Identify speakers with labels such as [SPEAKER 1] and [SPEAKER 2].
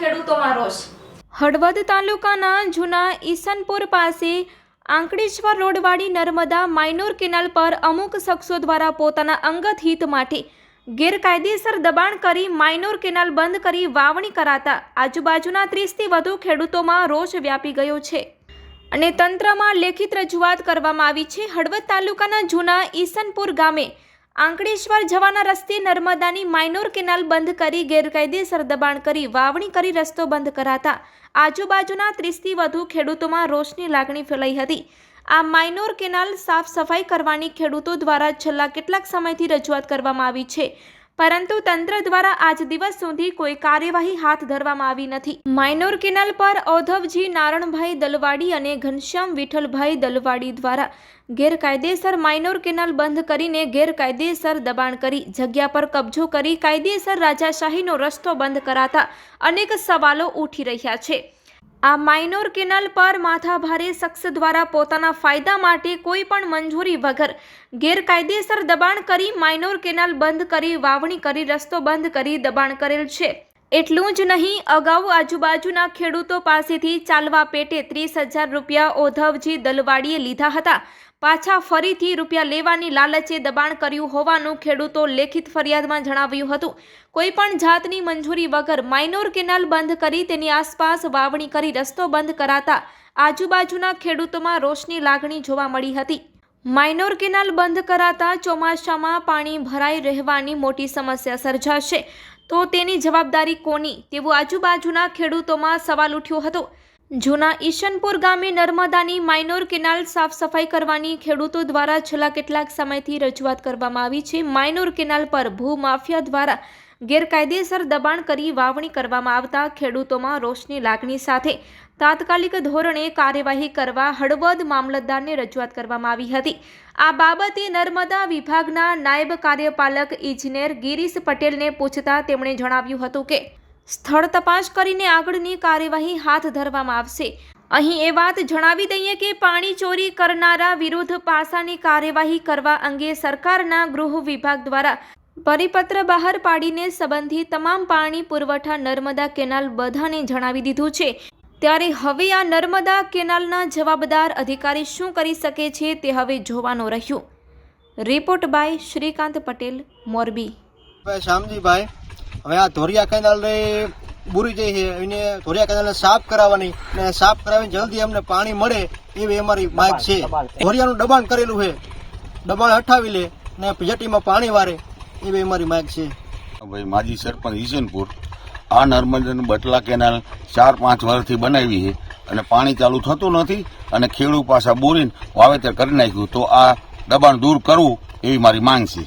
[SPEAKER 1] ખેડૂતોમાં રોષ.
[SPEAKER 2] હળવદ તાલુકાના જૂના ઈસનપુર પાસે આંકડેશ્વર રોડવાળી નર્મદા માઇનોર કેનાલ પર અમુક શખ્સો દ્વારા પોતાના અંગત હિત માટે ગેરકાયદેસર દબાણ કરી માઇનોર કેનાલ બંધ કરી વાવણી કરાતા આજુબાજુના ત્રીસથી વધુ ખેડૂતોમાં રોષ વ્યાપી ગયો છે. અને તંત્રમાં લેખિત રજૂઆત કરવામાં આવી છે. હળવદ તાલુકાના જૂના ઈસનપુર ગામે આંકડેશ્વર જવાના રસ્તે નર્મદાની માઇનોર કેનાલ બંધ કરી ગેરકાયદેસર દબાણ કરી વાવણી કરી રસ્તો બંધ કરાતા આજુબાજુના ત્રીસથી વધુ ખેડૂતોમાં રોષની લાગણી ફેલાઈ હતી. આ માઇનોર કેનાલ સાફ સફાઈ કરવાની ખેડૂતો દ્વારા છેલ્લા કેટલાક સમયથી રજૂઆત કરવામાં આવી છે. પરંતુ તંત્ર દ્વારા આજ દિવસ સુધી કોઈ કાર્યવાહી હાથ ધરવામાં આવી નથી. માઇનોર કેનાલ પર ઔધવજી નારણભાઈ દલવાડી અને ઘનશ્યામ વિઠ્ઠલભાઈ દલવાડી દ્વારા ગેરકાયદેસર માઇનોર કેનાલ બંધ કરીને ગેરકાયદેસર દબાણ કરી, જગ્યા પર કબજો કરી કાયદેસર રાજાશાહીનો રસ્તો બંધ કરાતા અનેક સવાલો ઉઠી રહ્યા છે. આ માઇનોર કેનાલ પર માથાભારે શખ્સ દ્વારા પોતાના ફાયદા માટે કોઈ પણ મંજૂરી વગર ગેરકાયદેસર દબાણ કરી માઇનોર કેનાલ બંધ કરી, વાવણી કરી, રસ્તો બંધ કરી દબાણ કરેલ છે. એટલું જ નહીં, અગાઉ આજુબાજુના ખેડૂતો પાસેથી ચાલવા પેટે ત્રીસ હજાર રૂપિયા ઓધવજી દલવાડીએ લીધા હતા. પાછા ફરીથી રૂપિયા લેવાની લાલચે દબાણ કર્યું હોવાનું ખેડૂતો લેખિત ફરિયાદમાં જણાવ્યું હતું. કોઈ પણ જાતની મંજૂરી વગર માઇનોર કેનાલ બંધ કરી તેની આસપાસ વાવણી કરી રસ્તો બંધ કરાતા આજુબાજુના ખેડૂતોમાં રોષની લાગણી જોવા મળી હતી. માઇનોર કેનાલ બંધ કરાતા ચોમાસામાં પાણી ભરાઈ રહેવાની મોટી સમસ્યા સર્જાશે. તો તેની જવાબદારી કોની? તેવો આજુબાજુના ખેડૂતોમાં સવાલ ઉઠ્યો હતો. જૂના ઈશનપુર ગામે નર્મદાની માઇનોર કેનાલ સાફ સફાઈ કરવાની ખેડૂતો દ્વારા છેલ્લા કેટલાક સમયથી રજૂઆત કરવામાં આવી છે. માઇનોર કેનાલ પર ભૂમાફિયા દ્વારા ગેરકાયદેસર દબાણ કરી વાવણી કરવામાં આવતા ખેડૂતોમાં રોષની લાગણી સાથે તાત્કાલિક ધોરણે કાર્યવાહી કરવા હળવદ મામલતદારને રજૂઆત કરવામાં આવી હતી. આ બાબતે નર્મદા વિભાગના નાયબ કાર્યપાલક ઇજનેર ગિરીશ પટેલને પૂછતા તેમણે જણાવ્યું હતું કે, સ્થળ તપાસ કરીને આગળની કાર્યવાહી હાથ ધરવામાં આવશે. અહીં એ વાત જણાવી દઈએ કે પાણી ચોરી કરનારા વિરુદ્ધ પાસાની કાર્યવાહી કરવા અંગે સરકારના ગૃહ વિભાગ દ્વારા પરિપત્ર બહાર પાડીને સંબંધિત તમામ પાણી પુરવઠા નર્મદા કેનાલ બધાને જણાવી દીધું છે. ત્યારે હવે આ નર્મદા કેનાલના જવાબદાર અધિકારી શું કરી શકે છે તે હવે જોવાનું રહ્યું. Report by Shrikant Patel Morbi.
[SPEAKER 3] Shamjibhai Shyamjibhai હવે આ ધોરિયા કેનાલ બુરી જઈ છે. એને ધોરિયા કેનાલને સાફ કરાવવાની અને સાફ કરાવીને જલ્દી અમને પાણી મળે એવી અમારી માંગ છે. ધોરિયાનું દબાણ કરેલું છે. દબાણ હટાવી લે ને જેટીમાં પાણી વારે. એવી અમારી માંગ છે.
[SPEAKER 4] ભાઈ, માજી સરપંચ ઈશનપુર આ નર્મદાનું બટલા કેનાલ ચાર પાંચ વર્ષથી બનાવી છે અને પાણી ચાલુ થતું નથી અને ખેડૂત પાછા બોરીને વાવેતર કરી નાખ્યું. તો આ દબાણ દૂર કરવું એવી મારી માંગ છે.